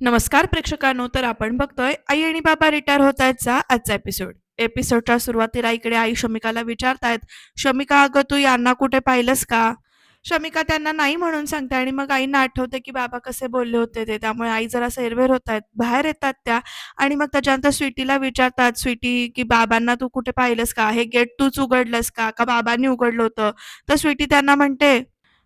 नमस्कार प्रेक्षकांनो तर आपण बघतोय आई आणि बाबा रिटायर होत आहेतचा आजचा एपिसोड एपिसोडच्या सुरुवातीला इकडे आई शमिकाला विचारतायत शमिका अगं तू यांना कुठे पाहिलंस का? शमिका त्यांना नाही म्हणून सांगते आणि मग आईंना आठवते की बाबा कसे बोलले होते ते. त्यामुळे आई जरा सैरवेर होत आहेत बाहेर येतात त्या आणि मग त्याच्यानंतर स्वीटीला विचारतात स्वीटी की बाबांना तू कुठे पाहिलंस का? हे गेट तूच उघडलंस का? का बाबांनी उघडलं होतं? तर स्वीटी त्यांना म्हणते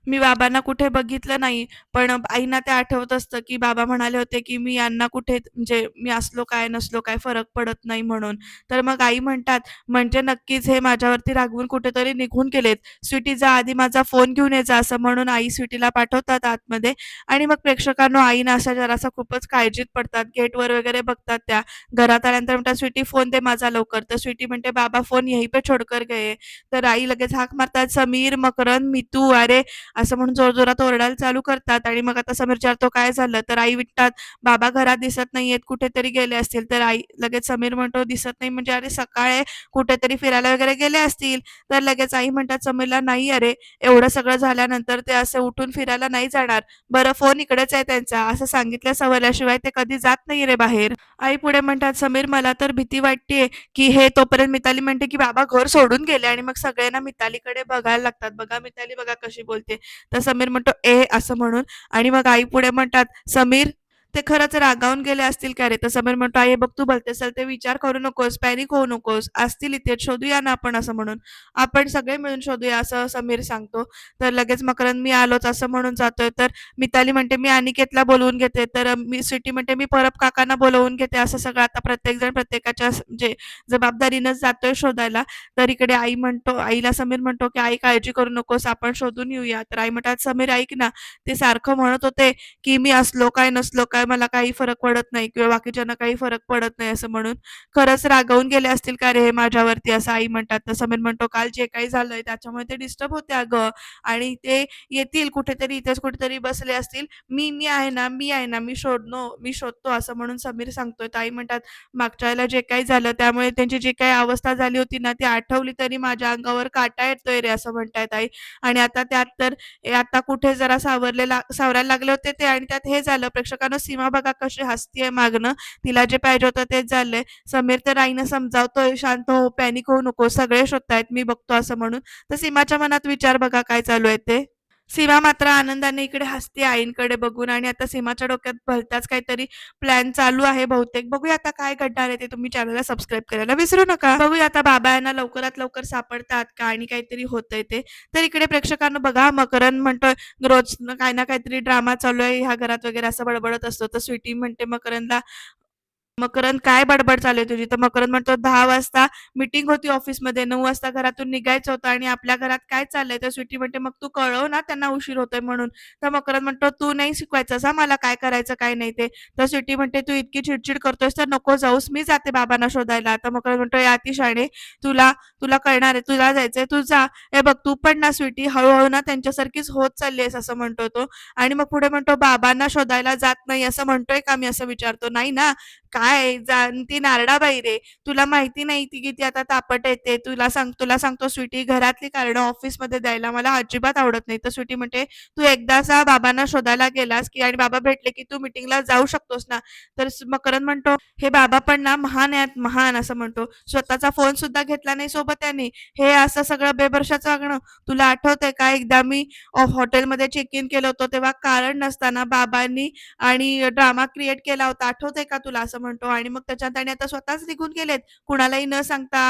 मी बाबांना कुठे बघितलं नाही पण आईना ते आठवत असतं की बाबा म्हणाले होते की मी यांना कुठे म्हणजे मी असलो काय नसलो काय फरक पडत नाही म्हणून. तर मग आई म्हणतात म्हणजे नक्कीच हे माझ्यावरती रागवून कुठेतरी निघून गेलेत. स्वीटीचा आधी माझा फोन घेऊन यायचा असं म्हणून आई स्वीटीला पाठवतात आतमध्ये. आणि मग प्रेक्षकांनो आईना अशा जरासा खूपच काळजीत पडतात. गेटवर वगैरे बघतात त्या. घरात आल्यानंतर म्हणतात स्वीटी फोन दे माझा लवकर. तर स्वीटी म्हणते बाबा फोन यही पे छोडकर गे तर आई लगेच हाक मारतात समीर मकरन मितू अरे असं म्हणून जोरजोरात ओरडायला चालू करतात. आणि मग आता समीर विचारतो काय झालं? तर आई विटतात बाबा घरात दिसत नाहीयेत कुठेतरी गेले असतील. तर आई लगेच समीर म्हणतो दिसत नाही. म्हणजे अरे सकाळी कुठेतरी फिरायला वगैरे गेले असतील. तर लगेच आई म्हणतात समीरला नाही अरे एवढं सगळं झाल्यानंतर ते असं उठून फिरायला नाही जाणार. बरं फोन इकडेच आहे त्यांचा. असं सांगितल्या सवल्याशिवाय ते कधी जात नाही रे बाहेर. आई पुढे म्हणतात समीर मला तर भीती वाटतेय की हे तोपर्यंत मिताली म्हणते की बाबा घर सोडून गेले. आणि मग सगळ्यांना मितालीकडे बघायला लागतात. बघा मिताली बघा कशी बोलते. तर समीर म्हणतो ए असं म्हणून. आणि मग आई पुढे म्हणतात समीर ते खरंच रागावून गेले असतील का रे? तर समीर म्हणतो आई बघ तू बोलते असेल ते विचार करू नकोस पॅनिक होऊ नकोस असतील इथे शोधूया ना आपण असं म्हणून. आपण सगळे मिळून शोधूया असं समीर सांगतो. तर लगेच मकरंद मी आलोच असं म्हणून जातोय. तर मिताली म्हणते मी अनिकेतला बोलवून घेते. तर मी स्वीटी म्हणते मी परब काकांना बोलवून घेते असं सगळं आता प्रत्येक जण प्रत्येकाच्या म्हणजे जबाबदारीनं जातोय शोधायला. तर इकडे आई म्हणतो आईला समीर म्हणतो की आई काळजी करू नकोस आपण शोधून येऊया. तर आई म्हणतात समीर ऐक ना ते सारखं म्हणत होते की मी असलो काय नसलो काय मला काही फरक पडत नाही किंवा बाकीच्यांना काही फरक पडत नाही असं म्हणून खरंच रागवून गेले असतील का रे हे माझ्यावरती? असं आई म्हणतात. तसं समीर म्हणतो काल जे काही झालंय त्याच्यामुळे ते डिस्टर्ब होते अगं. आणि ते येतील कुठेतरी इथेच कुठेतरी बसले असतील. मी मी आहे ना मी आहे ना मी शोधनो मी शोधतो असं म्हणून समीर सांगतोय. तर आई म्हणतात मागच्या वेळेला जे काही झालं त्यामुळे त्यांची जी काही अवस्था झाली होती ना ती आठवली तरी माझ्या अंगावर काटा येतोय रे असं म्हणतायत आई. आणि आता त्यात तर आता कुठे जरा सावरले ला सावरायला लागले होते ते आणि त्यात हे झालं. प्रेक्षकांना सीमा बघा कशी हसतीये मागणं तिला जे पाहिजे होतं तेच झालंय. समीर तर आईनं समजावतोय शांत हो पॅनिक होऊ नको सगळे शोधतायत मी बघतो असं म्हणून. तर सीमाच्या मनात विचार बघा काय चालू आहे ते. सीमा मात्र आनंदाने इकडे हसते आईंकडे बघून आणि आता सीमाच्या डोक्यात भलताच काहीतरी प्लॅन चालू आहे बहुतेक. बघूया आता काय घडणार आहे ते तुम्ही चॅनलला सबस्क्राईब करायला विसरू नका. बघूया आता बाबा यांना लवकरात लवकर सापडतात का आणि काहीतरी होतंय ते. तर इकडे प्रेक्षकांना बघा मकरन म्हणतोय रोज काही ना काहीतरी ड्रामा चालू आहे. ह्या घरात वगैरे असं बडबडत असतो. तर स्वीटी म्हणते मकरनला मकरंद काय बडबड चालू आहे तुझी? तर मकरंद म्हणतो दहा वाजता मीटिंग होती ऑफिसमध्ये नऊ वाजता घरातून निघायचं होतं आणि आपल्या घरात काय चाललंय? तर स्वीटी म्हणते मग तू कळव ना त्यांना उशीर होतोय म्हणून. तर मकरंद म्हणतो तू नाही शिकवायचं हा मला काय करायचं काय नाही ते. तर स्वीटी म्हणते तू इतकी चिडचिड करतोयस तर नको जाऊस मी जाते बाबांना शोधायला. तर मकरंद म्हणतो या अतिशाने तुला तुला कळणार आहे तुला जायचंय तू जा. हे बघ तू पण ना स्वीटी हळूहळू ना त्यांच्यासारखीच होत चालली आहेस असं म्हणतो तो. आणि मग पुढे म्हणतो बाबांना शोधायला जात नाही असं म्हणतोय का मी? असं विचारतो. नाही ना काय जाणती नारडाबाई रे. तुला माहिती नाही ती किती आता तापट येते तुला सांग तुला सांगतो स्वीटी घरातली कारण ऑफिसमध्ये द्यायला मला अजिबात आवडत नाही. तर स्वीटी म्हणते तू एकदाचा बाबांना शोधायला गेलास की आणि बाबा भेटले की तू मिटिंगला जाऊ शकतोस ना? तर मकरंद म्हणतो हे बाबा पण ना महान आहेत महान असं म्हणतो. स्वतःचा फोन सुद्धा घेतला नाही सोबत त्यांनी. हे असं सगळं बेबरशाचं वागणं? तुला आठवतंय का? एकदा मी हॉटेलमध्ये चेक इन केलं होतं तेव्हा कारण नसताना बाबांनी आणि ड्रामा क्रिएट केला होता. आठवतंय का तुला? असं म्हणतो. आणि मग त्याच्यात त्याने आता स्वतःच निघून गेलेत. कुणालाही न सांगता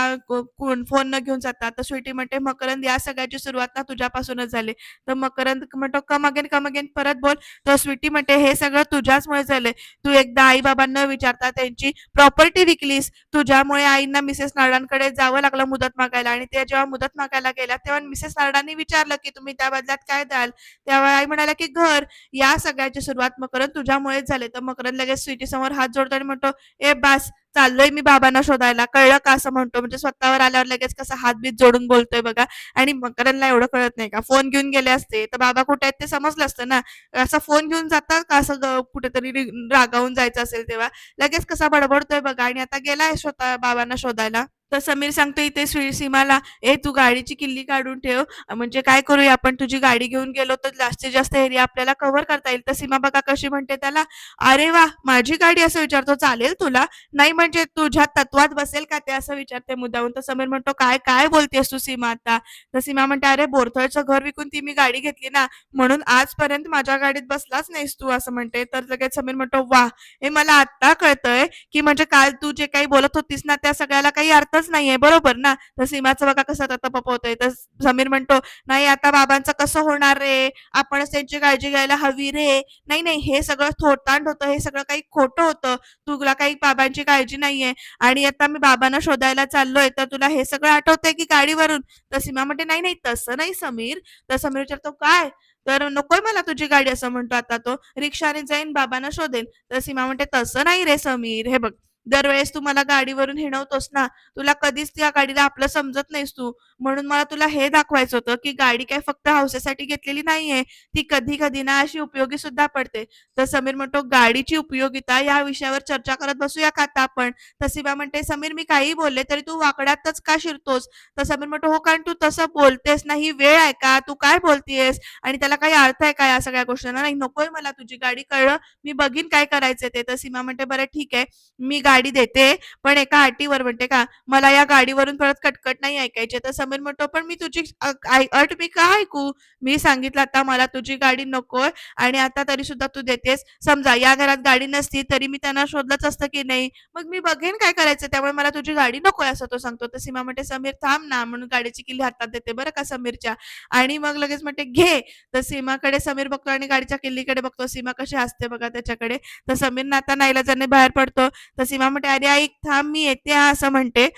फोन न घेऊन जाता तर स्वीटी म्हणते मकरंद या सगळ्याची सुरुवात ना तुझ्यापासूनच झाली. तर मकरंद म्हणतो कम अगेन कम अगेन परत बोल. तर स्वीटी म्हणते हे सगळं तुझ्याचमुळे झालंय. तू एकदा आई बाबांना विचारता त्यांची प्रॉपर्टी विकलीस. तुझ्यामुळे आईंना मिसेस नारडांकडे जावं लागलं मुदत मागायला. आणि ते जेव्हा मुदत मागायला गेल्या तेव्हा मिसेस नारडांनी विचारलं की तुम्ही त्या बदल्यात काय द्याल? तेव्हा आई म्हणाल्या की घर या सगळ्याची सुरुवात मकरंद तुझ्यामुळेच झाले. तर मकरंद लगेच स्वीटी समोर हात जोडतो आणि म्हणतो ए बास चाललोय मी बाबांना शोधायला. कळलं का? असं म्हणतो. म्हणजे स्वतःवर आल्यावर लगेच कसं हातबीत जोडून बोलतोय बघा. आणि मकरांना एवढं कळत नाही का? फोन घेऊन गेले असते. तर बाबा कुठे आहेत ते समजलं असतं ना? असा फोन घेऊन जातात का? असं कुठेतरी रागावून जायचं असेल तेव्हा. लगेच कसा बडबडतोय बघा. आणि आता गेलाय स्वतः बाबांना शोधायला. तर समीर सांगतो इथे सीमाला ए तू गाडीची किल्ली काढून ठेव. म्हणजे काय करूया आपण? तुझी गाडी घेऊन गेलो तर जास्तीत जास्त एरिया आपल्याला कव्हर करता येईल. तर सीमा बघा कशी म्हणते त्याला अरे वा माझी गाडी असं विचारतो चालेल तुला? नाही म्हणजे तुझ्या तत्वात बसेल का ते? असं विचारते मुद्दाहून तर समीर म्हणतो काय काय बोलतेस तू सीमा आता? तर सीमा म्हणते अरे बोरथळचं घर विकून ती मी गाडी घेतली ना म्हणून आजपर्यंत माझ्या गाडीत बसलाच नाहीस तू असं म्हणते. तर लगेच समीर म्हणतो वा हे मला आता कळतंय की म्हणजे काल तू जे काही बोलत होतीस ना त्या सगळ्याला काही अर्थ अर्थच नाहीये बरोबर ना? तर सीमाचं बघा कसं आता पपवतोय तर समीर म्हणतो नाही आता बाबांचं कसं होणार रे? आपणच त्यांची काळजी घ्यायला हवी रे. नाही नाही हे सगळं थोटांड होतं हे सगळं काही खोटं होतं. तुला काही बाबांची काळजी नाहीये. आणि आता मी बाबांना शोधायला चाललोय तर तुला हे सगळं आठवतंय की गाडीवरून? तर सीमा म्हणते नाही नाही तसं नाही समीर. तर समीर विचारतो काय? तर नकोय मला तुझी गाडी? असं म्हणतो आता तो. रिक्षाने जाईन बाबांना शोधेन. तर सीमा म्हणते तसं नाही रे समीर. हे बघ. दरवेळेस तू मला गाडीवरून हिणवतोस ना तुला कधीच त्या गाडीला आपलं समजत नाहीस तू. म्हणून मला तुला हे दाखवायचं होतं की गाडी काय फक्त हौसेसाठी घेतलेली नाहीये ती कधी कधी ना अशी उपयोगी सुद्धा पडते. तर समीर म्हणतो गाडीची उपयोगिता या विषयावर चर्चा करत बसूया का आता आपण? तसिबा म्हणते समीर मी काही बोलले तरी तू वाकड्यातच का शिरतोस? तर समीर म्हणतो हो कारण तू तसं बोलतेस ना ही वेळ आहे का? तू काय बोलतेस आणि त्याला काही अर्थ आहे का या सगळ्या गोष्टींना? नाही नकोय मला तुझी गाडी कळलं? मी बघीन काय करायचं ते. तर सीमा म्हणते बरं ठीक आहे. मी गाडी देते पण एका अटीवर म्हणते का मला या गाडीवरून परत कटकट नाही ऐकायची. तर समीर म्हणतो पण मी तुझी अट मी का ऐकू? मी सांगितलं आता मला तुझी गाडी नकोय आणि आता तरी सुद्धा तू देतेस. समजा या घरात गाडी नसती तरी मी त्यांना शोधलंच असतं की नाही. मग मी बघेन काय करायचं त्यामुळे मला तुझी गाडी नकोय असं तो सांगतो. तर सीमा म्हणते समीर थांब ना म्हणून गाडीची किल्ली हातात देते बरं का समीरच्या. आणि मग लगेच म्हणते घे. तर सीमाकडे समीर बघतो आणि गाडीच्या किल्लीकडे बघतो. सीमा कशी असते बघा त्याच्याकडे. तर समीर ना आता नाईलाजाने बाहेर पडतो. तर सीमा म्हणते अरे आई थांब मी येते असं म्हणते.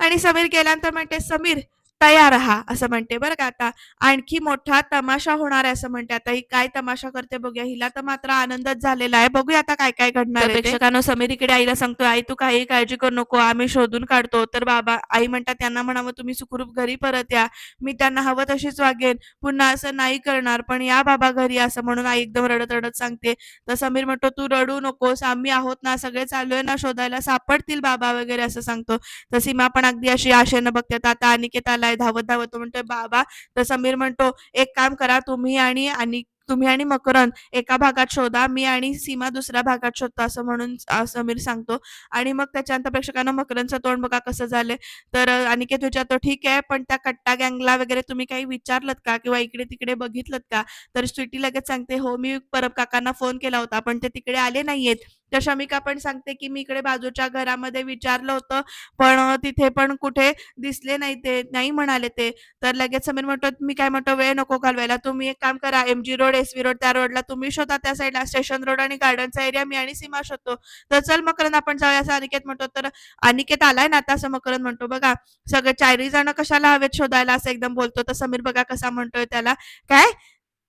आणि समीर गेल्यानंतर म्हणते समीर तयार राहा असं म्हणते बरं का आता. आणखी मोठा तमाशा होणार आहे असं म्हणते. आता ही काय तमाशा करते बघूया. हिला तर मात्र आनंदच झालेला आहे. बघूया आता काय काय घडणार आहे प्रेक्षकांनो समीर इकडे आईला सांगतो आई तू काही काळजी करू नको. आम्ही शोधून काढतो. तर बाबा आई म्हणतात त्यांना म्हणावं तुम्ही सुखरूप घरी परत या. मी त्यांना हवं तशीच वागेन. पुन्हा असं नाही करणार पण या बाबा घरी असं म्हणून आई एकदम रडत रडत सांगते. तर समीर म्हणतो तू रडू नकोस. आम्ही आहोत ना सगळे चालू आहे ना शोधायला. सापडतील बाबा वगैरे असं सांगतो. तर सीमा पण अगदी अशी आशेनं बघते. आता अनिकेत आलाय. धावत धावत तो म्हणतोय बाबा तर समीर म्हणतो एक काम करा तुम्ही आणि आणि तुम्ही आणि मकरंद एका भागात शोधा मी आणि सीमा दुसऱ्या भागात शोधतो असं म्हणून समीर सांगतो. आणि मग त्याच्यानंतर प्रेक्षकांना मकरंदचं तोंड बघा कसं झालंय. तर अ, अनिकेत विचारतो ठीक आहे पण त्या कट्टा गँगला वगैरे तुम्ही काही विचारलं का? किंवा इकडे तिकडे बघितलं का? तर स्वीटी लगेच सांगते हो मी परब काकांना फोन केला होता पण ते तिकडे आले नाहीयेत. तर शमिका पण सांगते की मी इकडे बाजूच्या घरामध्ये विचारलं होतं पण तिथे पण कुठे दिसले नाही ते नाही म्हणाले ते. तर लगेच समीर म्हणतो मी काय म्हणतो वेळ नको घालवायला. तुम्ही एक काम करा M G road S V road त्या रोडला तुम्ही शोधा त्या साईडला स्टेशन रोड आणि गार्डनचा एरिया मी आणि सीमा शोधतो. तर चल मकरंद आपण जाऊया असं अनिकेत म्हणतो. तर अनिकेत आलाय ना आता असं मकरन म्हणतो बघा सगळे चारी जण कशाला हवेत शोधायला? असं एकदम बोलतो. तर समीर बघा कसा म्हणतोय त्याला. काय?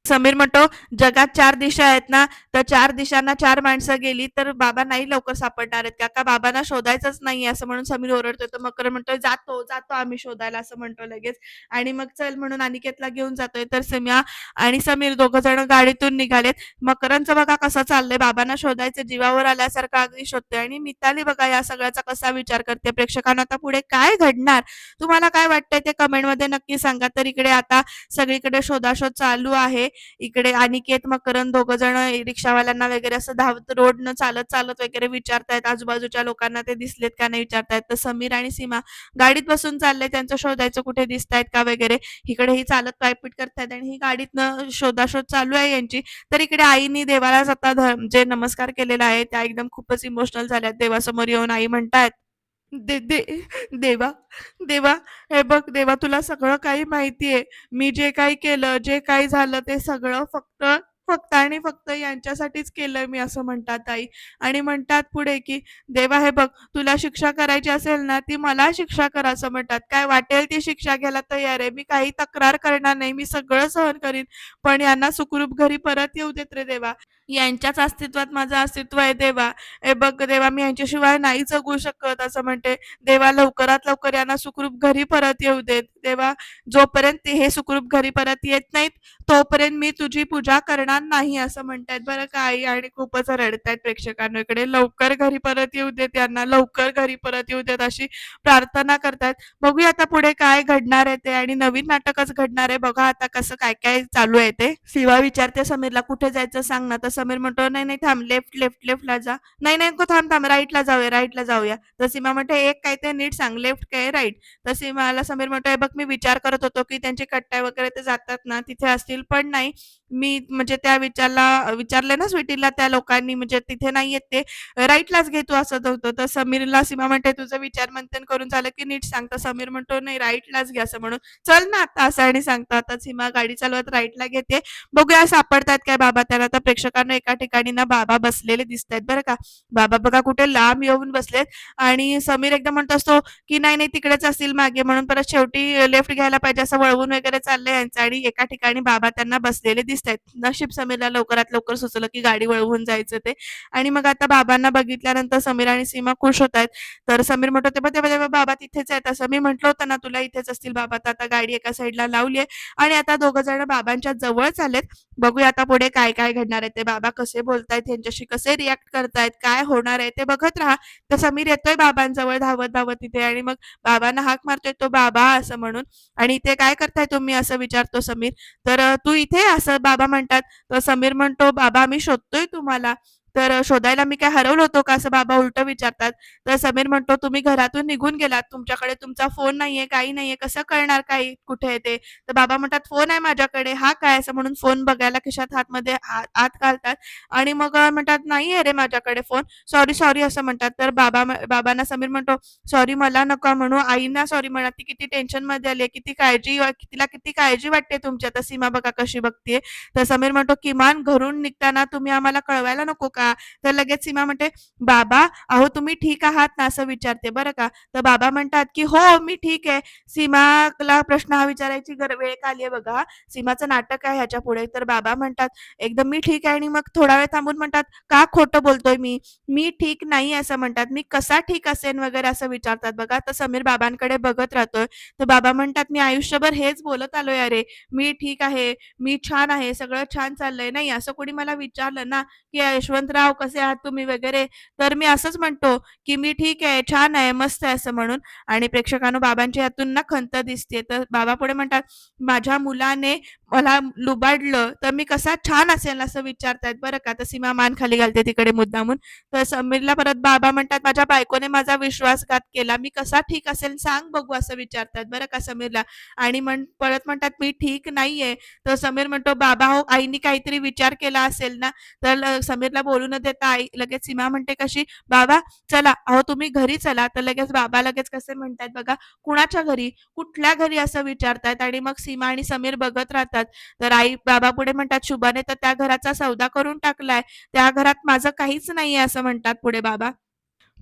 समीर म्हणतो जगात चार दिशा आहेत ना तर चार दिशांना चार माणसं गेली तर बाबा नाही लवकर सापडणार आहेत का? बाबांना शोधायचंच नाही असं म्हणून समीर ओरडतोय. तर मकर म्हणतोय जातो जातो आम्ही शोधायला असं म्हणतो लगेच. आणि मग चल म्हणून अनिकेतला घेऊन जातोय. तर समिया आणि समीर दोघ जण गाडीतून निघालेत. मकरांचं बघा कसं चाललंय. बाबांना शोधायचं जीवावर आल्यासारखं अगदी शोधतोय. आणि मिताली बघा या सगळ्याचा कसा विचार करते. प्रेक्षकांना आता पुढे काय घडणार? तुम्हाला काय वाटतंय ते कमेंटमध्ये नक्की सांगा. तर इकडे आता सगळीकडे शोधाशोध चालू आहे. इकडे अनिकेत मकरंद दोघं जण रिक्षावाल्यांना वगैरे असं धावत रोडनं चालत चालत वगैरे विचारतायत. आजूबाजूच्या लोकांना ते दिसलेत का नाही विचारतायत. तर समीर आणि सीमा गाडीत बसून चालले. त्यांचं शोधायचं कुठे दिसतायत का वगैरे. इकडे ही चालत पायपीट करतायत आणि ही गाडीतनं शोधाशोध चालू आहे यांची. तर इकडे आईनी देवालाच आता जे नमस्कार केलेला आहे त्या एकदम खूपच इमोशनल झाल्यात. देवासमोर येऊन आई म्हणतायत दे दे देवा देवा हे बघ देवा तुला सगळं काही माहितीये. मी जे काही केलं जे काही झालं ते सगळं फक्त फक्त आणि फक्त यांच्यासाठीच केलंय मी असं म्हणतात आई आणि म्हणतात पुढे की देवा हे बघ तुला शिक्षा करायची असेल ना ती मला शिक्षा कर असं म्हणतात. काय वाटेल ती शिक्षा घ्यायला तयार आहे? मी काही तक्रार करणार नाही मी सगळं सहन करीन. पण यांना सुखरूप घरी परत येऊ देत रे देवा. यांच्याच अस्तित्वात माझं अस्तित्व आहे देवा. हे बघ देवा मी यांच्याशिवाय नाही जगू शकत. असं म्हणते देवा लवकरात लवकर यांना सुखरूप घरी परत येऊ देत. तेव्हा जोपर्यंत हे सुखरूप घरी परत येत नाहीत तोपर्यंत मी तुझी पूजा करणार नाही असं म्हणतायत. बरं काही आणि खूपच रडतायत प्रेक्षकांना इकडे. लवकर घरी परत येऊ देत यांना लवकर घरी परत येऊ देत अशी प्रार्थना करतायत. बघूया आता पुढे काय घडणार आहे ते आणि नवीन नाटकच घडणार आहे. बघा आता कसं काय काय चालू आहे ते. शिवा विचारते समीरला कुठे जायचं सांग ना? तर समीर म्हणतो नाही नाही थांब लेफ्ट लेफ्ट लेफ्टला जा. नाही नाही थांब थांब राईटला जाऊया राईटला जाऊया. तर सीमा म्हणते एक काय ते नीट सांग लेफ्ट काय राईट तर सीमाला समीर म्हणतोय बघ मी विचार करत होतो की त्यांचे कट्टाय वगैरे ते जातात ना तिथे असतील पण नाही. मी म्हणजे त्या विचारला विचारले ना स्वीटीला त्या लोकांनी म्हणजे तिथे नाही येत ते. राईटलाच घे तू असं होतं तर समीरला सीमा म्हणते तुझं विचार मंथन करून झालं की नीट सांगता समीर म्हणतो नाही राईटलाच घ्या असं म्हणून. चल ना आता असं आणि सांगता आता सीमा गाडी चालवत राईटला घेते. बघूया सापडतात काय बाबा त्याला. तर प्रेक्षकांना एका ठिकाणी ना बाबा बसलेले दिसत आहेत बरं का. बाबा बघा कुठे लांब येऊन बसलेत. आणि समीर एकदम म्हणत असतो की नाही नाही तिकडेच असतील मागे. म्हणून परत शेवटी लेफ्ट घ्यायला पाहिजे असं वळवून वगैरे चाललंय यांचं. आणि एका ठिकाणी बाबा त्यांना बसलेले दिसत आहेत नशीब समीरला लवकरात लवकर सुचलं की गाडी वळवून जायचं ते. आणि मग आता बाबांना बघितल्यानंतर समीर आणि सीमा खुश होत आहेत तर समीर म्हणतो ते तेव्हा ते बाबा तिथेच आहेत. असं मी म्हटलं होतं ना तुला इथेच असतील बाबा तर आता गाडी एका साईडला लावली आहे. आणि आता दोघं जण बाबांच्या जवळ आलेत. बघूया आता पुढे काय काय घडणार आहे ते. बाबा कसे बोलतायत त्यांच्याशी कसे रिॲक्ट करतायत काय होणार आहे ते बघत राहा. तर समीर येतोय बाबांजवळ धावत धावत तिथे आणि मग बाबांना हाक मारतोय तो बाबा असं म्हणून. आणि इथे काय करताय तुम्ही? असं विचारतो समीर. तर तू इथे असं बाबा म्हणतात तर समीर म्हणतो बाबा मी शोधतोय तुम्हाला. तर शोधायला मी काय हरवलं होतो का असं बाबा उलट विचारतात. तर समीर म्हणतो तुम्ही घरातून निघून गेलात. तुमच्याकडे तुमचा फोन नाहीये काही नाहीये. कसं कळणार काही कुठे आहे ते? तर बाबा म्हणतात फोन आहे माझ्याकडे. हा काय? असं म्हणून फोन बघायला खिशात हातमध्ये आत घालतात. आणि मग म्हणतात नाही अरे रे माझ्याकडे फोन. सॉरी सॉरी असं म्हणतात. तर बाबा बाबांना समीर म्हणतो सॉरी मला नका म्हणू. आईना सॉरी म्हणा. ती किती टेन्शनमध्ये आली किती काळजी तिला किती काळजी वाटते तुमच्या तर सीमा बघा कशी बघतीये. तर समीर म्हणतो किमान घरून निघताना तुम्ही आम्हाला कळवायला नको का? तर लगेच सीमा म्हणते बाबा अहो तुम्ही ठीक आहात ना? असं विचारते. बरं का? तर बाबा म्हणतात की हो मी ठीक आहे. सीमाला प्रश्न हा विचारायची वेळ आली आहे बघा? सीमाचं नाटक आहे ह्याच्या पुढे. तर बाबा म्हणतात एकदम मी ठीक आहे. आणि मग थोडा वेळ थांबून म्हणतात का खोटं बोलतोय मी? मी ठीक नाही असं म्हणतात. मी कसा ठीक असेन? वगैरे असं विचारतात बघा. तर समीर बाबांकडे बघत राहतोय. तर बाबा म्हणतात मी आयुष्यभर हेच बोलत आलोय अरे! मी ठीक आहे मी छान आहे सगळं छान चाललंय नाही? असं कोणी मला विचारलं ना की यशवंत राव कसे आहात तुम्ही वगैरे? तर मी असंच म्हणतो की मी ठीक आहे छान आहे मस्त आहे असं म्हणून. आणि प्रेक्षकांनो बाबांच्या यातून ना खंत दिसते तर बाबा पुढे म्हणतात माझ्या मुलाने मला लुबाडलं तर मी कसा छान असेल असं विचारतायत बरं का. तर सीमा मान खाली घालते तिकडे मुद्दामून. तर समीरला परत बाबा म्हणतात माझ्या बायकोने माझा विश्वासघात केला. मी कसा ठीक असेल सांग बघू असं विचारतात बरं का समीरला. आणि म्हण परत म्हणतात मी ठीक नाहीये. तर समीर म्हणतो बाबा हो आईनी काहीतरी विचार केला असेल ना? तर समीरला बोलू न देता आई लगेच सीमा म्हणते कशी बाबा चला अहो तुम्ही घरी चला. तर लगेच बाबा लगेच कसे म्हणतात बघा कुणाच्या घरी? कुठल्या घरी? असं विचारतात आणि मग सीमा आणि समीर बघत राहतात. तर आई बाबा पुढे म्हणतात शुभाने तर त्या घराचा सौदा करून टाकलाय. त्या घरात माझं काहीच नाहीये असं म्हणतात पुढे बाबा.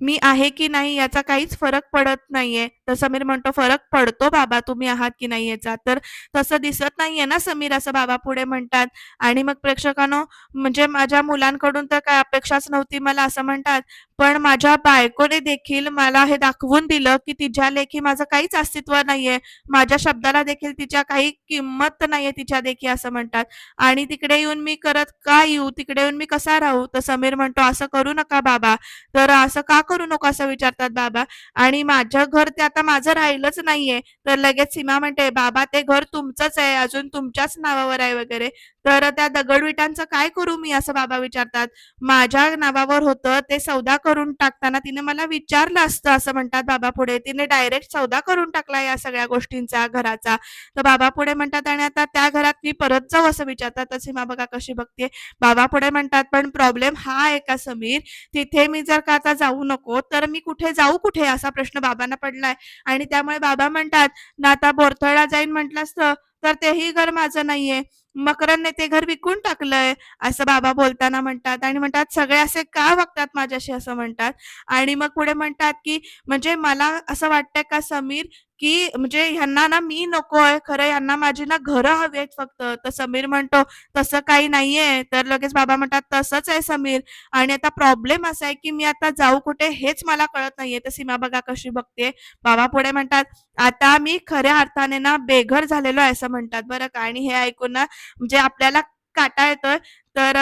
मी आहे की नाही याचा काहीच फरक पडत नाहीये. तर समीर म्हणतो फरक पडतो बाबा तुम्ही आहात की नाही याचा. तर तसं दिसत नाहीये ना समीर असं बाबा पुढे म्हणतात. आणि मग प्रेक्षकांनो म्हणजे माझ्या मुलांकडून तर काय अपेक्षाच नव्हती मला असं म्हणतात. पण माझ्या बायकोने देखील मला हे दाखवून दिलं की तिच्या लेखी माझं काहीच अस्तित्व नाहीये. माझ्या शब्दाला देखील तिच्या काही किंमत नाहीये तिच्या देखी असं म्हणतात. आणि तिकडे येऊन मी करत का येऊ? तिकडे येऊन मी कसा राहू? तर समीर म्हणतो असं करू नका बाबा. तर असं का करू नको? असं विचारतात बाबा. आणि माझं घर त्यात आता माझं राहिलंच नाहीये. तर लगेच सीमा म्हणते बाबा ते घर तुमचंच आहे. अजून तुमच्याच नावावर आहे वगैरे. तर त्या दगडविटांचं काय करू मी? असं बाबा विचारतात. माझ्या नावावर होतं ते सौदा करून टाकताना तिने मला विचारलं असतं असं म्हणतात बाबा पुढे. तिने डायरेक्ट सौदा करून टाकला या सगळ्या गोष्टींचा घराचा. तर बाबा पुढे म्हणतात आणि आता त्या घरात मी परत जाऊ असं विचारतात. तशी सीमा बघा कशी बघते बाबा पुढे म्हणतात पण प्रॉब्लेम हा आहे का समीर? तिथे मी जर का आता जाऊ नको तर मी कुठे जाऊ कुठे? असा प्रश्न बाबांना पडलाय. आणि त्यामुळे बाबा म्हणतात ना आता बोरथळला जाईन म्हटलं असतं तर तेही घर माझं नाहीये. मकरनने ते घर विकून टाकलंय. असं बाबा बोलताना म्हणतात आणि म्हणतात सगळे असे का वागतात माझ्याशी? असं म्हणतात. आणि मग पुढे म्हणतात की म्हणजे मला असं वाटतंय का समीर की म्हणजे ह्यांना ना मी नकोय खरं यांना माझी ना घरं हवी आहेत फक्त. तर समीर म्हणतो तसं काही नाहीये. तर लगेच बाबा म्हणतात तसंच आहे समीर. आणि आता प्रॉब्लेम असा आहे की मी आता जाऊ कुठे हेच मला कळत नाहीये. तर सीमा बघा कशी बघते बाबा पुढे म्हणतात आता मी खऱ्या अर्थाने ना बेघर झालेलो आहे असं म्हणतात बरं का. आणि हे ऐकून ना म्हणजे आपल्याला काटा येतोय. तर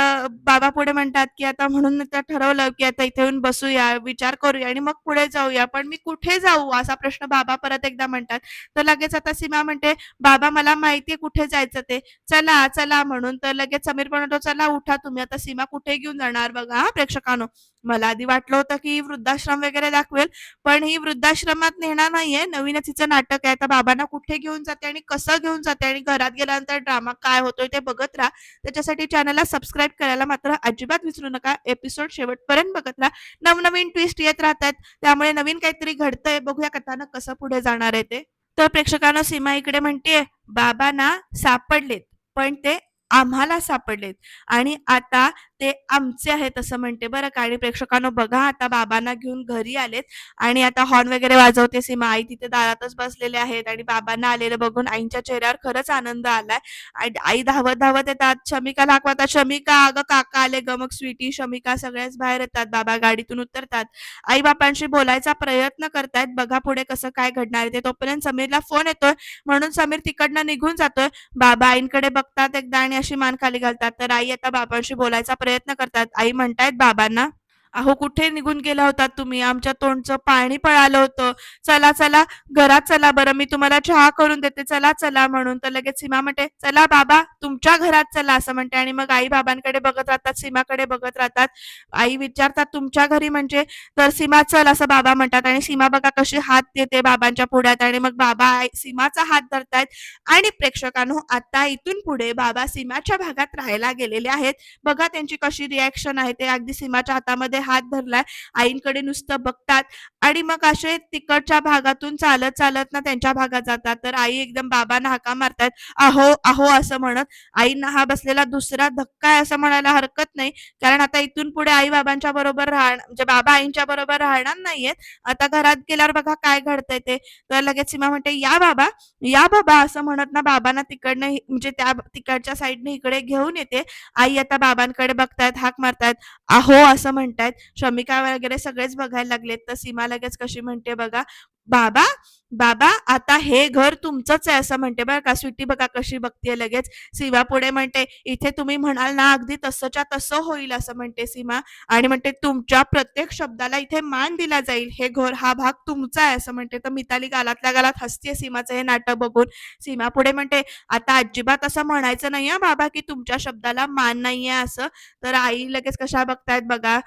बाबा पुढे म्हणतात की आता म्हणून आता ठरवलं की आता इथे येऊन बसूया विचार करूया आणि मग पुढे जाऊया. पण मी कुठे जाऊ? असा प्रश्न बाबा परत एकदा म्हणतात. तर लगेच आता सीमा म्हणते बाबा मला माहितीये कुठे जायचं ते. चला चला म्हणून. तर लगेच समीर पण म्हणतो चला उठा तुम्ही. आता सीमा कुठे घेऊन जाणार बघा हा प्रेक्षकांनो. मला आधी वाटलं होतं की ही वृद्धाश्रम वगैरे दाखवेल पण ही वृद्धाश्रमात नेणार नाहीये. नवीनच हिचं नाटक आहे. आता बाबांना कुठे घेऊन जाते आणि कसं घेऊन जाते आणि घरात गेल्यानंतर ड्रामा काय होतोय ते बघत राहा. त्याच्यासाठी चॅनलला सबस्क्राईब करायला मात्र अजिबात विसरू नका. एपिसोड शेवटपर्यंत बघत राहा. नवनवीन ट्विस्ट येत राहतात. त्यामुळे नवीन काहीतरी घडतंय. बघूया कथानक कसं पुढे जाणार आहे ते. तर प्रेक्षकांना सीमा इकडे म्हणते बाबांना सापडलेत पण ते आम्हाला सापडलेत. आणि आता ते आमचे आहेत असं म्हणते. बरं का? आणि प्रेक्षकांनो बघा आता बाबांना घेऊन घरी आलेत. आणि आता हॉर्न वगैरे वाजवते सीमा. आई तिथे दारातच बसलेले आहेत. आणि बाबांना आलेलं बघून आईच्या चेहऱ्यावर खरंच आनंद आलाय. आणि आई धावत धावत येतात. शमिका दाखवतात शमिका अगं काका आले. ग मग स्वीटी शमिका सगळ्याच बाहेर येतात. बाबा गाडीतून उतरतात. आई बापांशी बोलायचा प्रयत्न करतायत. बघा पुढे कसं काय घडणार आहे. ते तोपर्यंत समीरला फोन येतोय. म्हणून समीर तिकडनं निघून जातोय. बाबा आईंकडे बघतात एकदा आणि अशी मान खाली घालतात. तर आई आता बाबांशी बोलायचा प्रयत्न प्रयत्न करतात. आई म्हणतायत बाबांना अहो कुठे निघून गेला होता तुम्ही? आमच्या तोंडचं पाणी पळालं होतं. चला चला घरात चला बरं मी तुम्हाला चहा करून देते. चला चला म्हणून तर लगेच सीमा म्हणते चला बाबा तुमच्या घरात चला असं म्हणते. आणि मग आई बाबांकडे बघत राहतात सीमाकडे बघत राहतात. आई विचारतात तुमच्या घरी म्हणजे? तर सीमा चल असं बाबा म्हणतात. आणि सीमा बघा कशी हात देते बाबांच्या पुढ्यात. आणि मग बाबा आई- सीमाचा हात धरतायत. आणि प्रेक्षकांनो आता इथून पुढे बाबा सीमाच्या भागात राहायला गेलेले आहेत. बघा त्यांची कशी रिॲक्शन आहे. ते अगदी सीमाच्या हातामध्ये हात धरलाय. आईंकडे नुसतं बघतात. आणि मग असे तिकडच्या भागातून चालत चालत ना त्यांच्या भागात जातात. तर आई एकदम बाबांना हाका मारतात. अहो अहो असं म्हणत. आईना हा बसलेला दुसरा धक्का आहे असं म्हणायला हरकत नाही. कारण आता इथून पुढे आई बाबांच्या बरोबर राहणार म्हणजे बाबा आईंच्या बरोबर राहणार नाहीयेत. आता घरात गेल्यावर बघा काय घडतंय ते. तर लगेच सीमा म्हणते या बाबा या बाबा असं म्हणत ना बाबांना तिकडनं म्हणजे त्या तिकडच्या साईडने इकडे घेऊन येते. आई आता बाबांकडे बघतायत हाक मारतायत. अहो असं म्हणतायत. श्रमिका वगैरे सगळेच बघायला लागलेत. तर सीमा लगेच कशी म्हणते बघा बाबा बाबा आता हे घर तुमचंच आहे असं म्हणते बरं का. स्वीटी बघा कशी बघते लगेच. सीमा पुढे म्हणते इथे तुम्ही म्हणाल ना अगदी तसंच्या तसं होईल असं म्हणते सीमा. आणि म्हणते तुमच्या प्रत्येक शब्दाला इथे मान दिला जाईल. हे घर हा भाग तुमचा आहे असं म्हणते. तर मिताली गालातल्या गालात हसते सीमाचं हे नाटक बघून. सीमा पुढे म्हणते आता अजिबात असं म्हणायचं नाही बाबा की तुमच्या शब्दाला मान नाहीये असं. तर आई लगेच कशा बघतायत बघा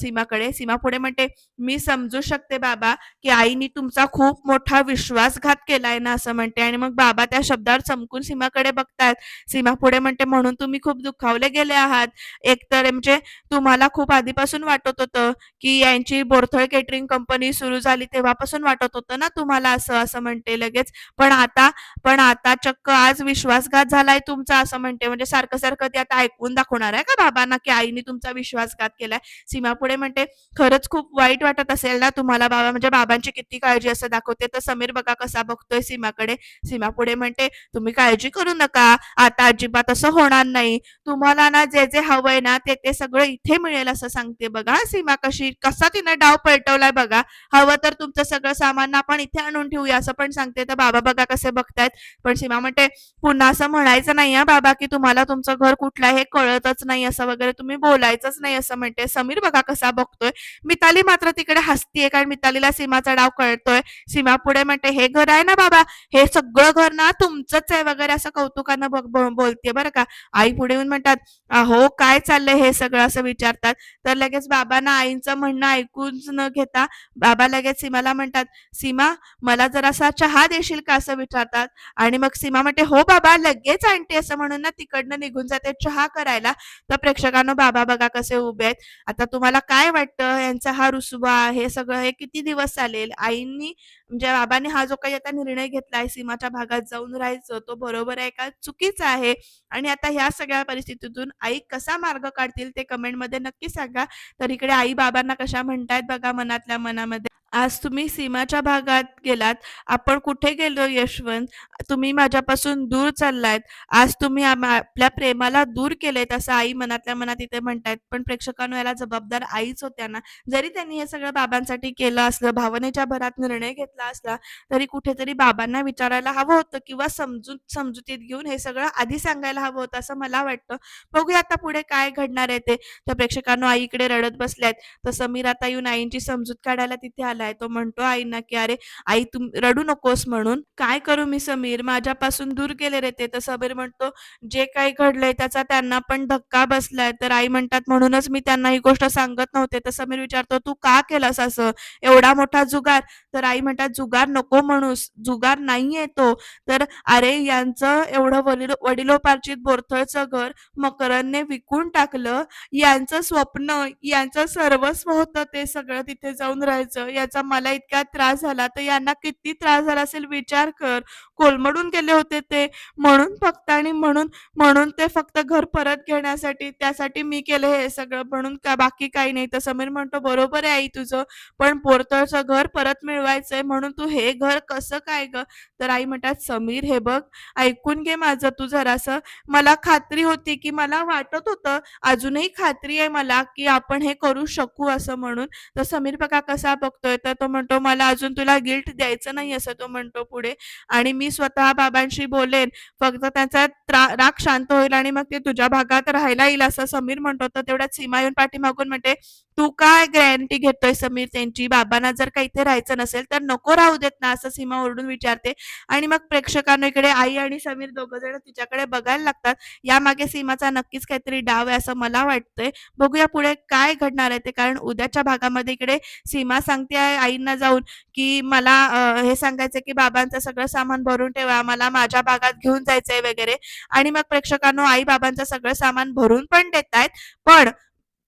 सीमाकडे. सीमा पुढे म्हणते मी समजू शकते बाबा की आईनी तुमचा खूप मोठा विश्वासघात केलाय ना असं म्हणते. आणि मग बाबा त्या शब्दावर चमकून सीमाकडे बघतायत सीमा पुढे म्हणते म्हणून तुम्ही खूप दुखावले गेले आहात. एकतर म्हणजे तुम्हाला खूप आधीपासून वाटत होतं की यांची बोरथळ केटरिंग कंपनी सुरू झाली तेव्हापासून वाटत होतं ना तुम्हाला असं असं म्हणते लगेच. पण आता पण आता चक्क आज विश्वासघात झालाय तुमचा असं म्हणते. म्हणजे सारखं सारखं ते आता ऐकून दाखवणार आहे का बाबांना की आईने तुमचा विश्वासघात केलाय? सीमा पुढे म्हणते खरंच खूप वाईट वाटत असेल ना तुम्हाला बाबा म्हणजे बाबांची किती काळजी असं दाखवते. तर समीर बघा कसा बघतोय सीमाकडे. सीमा पुढे म्हणते तुम्ही काळजी करू नका. आता अजिबात असं होणार नाही. तुम्हाला ना जे जे हवंय ना ते ते सगळं इथे मिळेल असं सांगते बघा. सीमा कशी कसा तिनं डाव पलटवलाय बघा. हवं तर तुमचं सगळं सामान आपण इथे आणून ठेवूया असं पण सांगते. तर बाबा बघा कसे बघतायत. पण सीमा म्हणते पुन्हा असं म्हणायचं नाही हा बाबा की तुम्हाला तुमचं घर कुठलं हे कळतच नाही असं वगैरे तुम्ही बोलायचंच नाही असं म्हणते. समीर बघा कसा बघतोय. मिताली मात्र तिकडे हसतीये कारण मितालीला सीमाचा डाव येतोय सीमा पुढे म्हणते हे घर आहे ना बाबा? हे सगळं घर ना तुमचंच आहे वगैरे असं कौतुकानं बघ बोलतेय बरं का. आई पुढे येऊन म्हणतात अहो काय चाललंय हे सगळं? असं विचारतात. तर लगेच बाबांना आईंचं म्हणणं ऐकून न घेता बाबा लगेच सीमाला म्हणतात सीमा मला जरासा चहा देशील का? असं विचारतात. आणि मग सीमा म्हणते हो बाबा लगेच आणते असं म्हणून ना तिकडनं निघून जाते चहा करायला. तर प्रेक्षकांनो बाबा बघा कसे उभे आहेत. आता तुम्हाला काय वाटतं? यांचा हा रुसवा हे सगळं हे किती दिवस चालेल? आईन म्हणजे बाबांनी हा जो काही आता निर्णय घेतलाय सीमाच्या भागात जाऊन राहायचं तो बरोबर आहे का? चुकीचा आहे. आणि आता ह्या सगळ्या परिस्थितीतून आई कसा मार्ग काढतील ते कमेंटमध्ये नक्की सांगा. तर इकडे आई बाबांना कशा म्हणतायत बघा मनातल्या मनामध्ये. आज तुम्ही सीमाच्या भागात गेलात. आपण कुठे गेलो यशवंत? तुम्ही माझ्यापासून दूर चाललायत. आज तुम्ही आपल्या प्रेमाला दूर केलेत असं आई मनातल्या मनात इथे म्हणतायत. पण प्रेक्षकांनो याला जबाबदार आईच होत्या ना. जरी त्यांनी हे सगळं बाबांसाठी केलं असलं, भावनेच्या भरात निर्णय घेतला असला, तरी कुठेतरी बाबांना विचारायला हवं होतं किंवा समजूत समजुतीत घेऊन हे सगळं आधी सांगायला हवं होतं असं मला वाटतं. बघूया आता पुढे काय घडणार आहे ते. तर प्रेक्षकांनो आईकडे रडत बसल्यात. तर समीर आता येऊन आईंची समजूत काढायला तिथे आलाय. तो म्हणतो आईना की "अरे आई तू रडू नकोस" म्हणून. "काय करू मी समीर? माझ्यापासून दूर गेले रे ते." तर समीर म्हणतो, "जे काही घडलंय त्याचा त्यांना पण धक्का बसलाय." तर आई म्हणतात, "म्हणूनच मी त्यांना ही गोष्ट सांगत नव्हते." तर समीर विचारतो, "तू का केलंस असं? एवढा मोठा जुगार?" तर आई म्हणतात, "जुगार नको म्हणूस. जुगार नाहीये तो. तर अरे यांचं एवढं वडिलो वडिलोपार्जित बोरथळचं घर मकरंदने विकून टाकलं. यांचं स्वप्न, यांचं सर्वस्व होतं ते सगळं तिथे जाऊन राहायचं. त्याचा मला इतका त्रास झाला, तर यांना किती त्रास झाला असेल विचार कर. कोलमडून गेले होते ते. म्हणून फक्त आणि म्हणून म्हणून ते फक्त घर परत घेण्यासाठी त्यासाठी मी केलं हे सगळं म्हणून का बाकी काही नाही." तर समीर म्हणतो, "बरोबर आहे आई तुझं. पण पोरतळचं घर परत मिळवायचंय म्हणून तू हे घर कसं काय ग तर आई म्हणतात, "समीर हे बघ, ऐकून घे माझं तू जरासं. मला खात्री होती, की मला वाटत होतं, अजूनही खात्री आहे मला, की आपण हे करू शकू असं म्हणून." तर समीर बघा कसा बघतोय, तर तो म्हणतो, "मला अजून तुला गिल्ट द्यायचं नाही," असं तो म्हणतो पुढे. "आणि मी स्वतः बाबांशी बोलेन. फक्त त्यांचा राग शांत होईल आणि मग ते तुझ्या भागात राहायला येईल," असं समीर म्हणतो. तर तेवढ्यात सीमा येऊन पाठीमागून म्हणते, "तू काय गॅरंटी घेतोय समीर त्यांची? बाबांना जर का इथे राहायचं नसेल, तर नको राहू देत ना?" असं सीमा ओरडून विचारते. आणि मग प्रेक्षकांनो इकडे आई आणि समीर दोघं जण तिच्याकडे बघायला लागतात. यामागे सीमाचा नक्कीच काहीतरी डाव आहे असं मला वाटतंय. बघूया पुढे काय घडणार आहे ते. कारण उद्याच्या भागामध्ये इकडे सीमा सांगते आहे आईंना जाऊन, की "मला हे सांगायचं की बाबांचं सगळं सामान भरून ठेवा. मला माझ्या भागात घेऊन जायचंय" वगैरे. आणि मग प्रेक्षकांनो आई बाबांचं सगळं सामान भरून पण देतायत. पण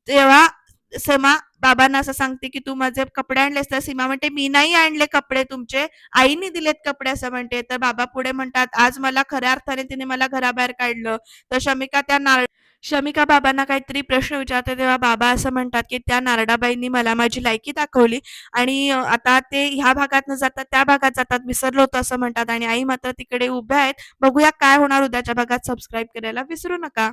तेव्हा सीमा बाबांना असं सांगते, की "तू माझे कपडे आणलेस?" तर सीमा म्हणते, "मी नाही आणले कपडे तुमचे. आईने दिलेत कपडे," असं म्हणते. तर बाबा पुढे म्हणतात, "आज मला खऱ्या अर्थाने तिने मला घराबाहेर काढलं." तर शमिका त्या नार शमिका बाबांना काहीतरी प्रश्न विचारते तेव्हा बाबा असं म्हणतात, की "त्या नारडाबाईंनी मला माझी लायकी दाखवली आणि आता ते ह्या भागात न जाता त्या भागात जातात. विसरलो होतं असं म्हणतात. आणि आई मात्र तिकडे उभ्या आहेत. बघूया काय होणार उद्याच्या भागात. सबस्क्राईब करायला विसरू नका.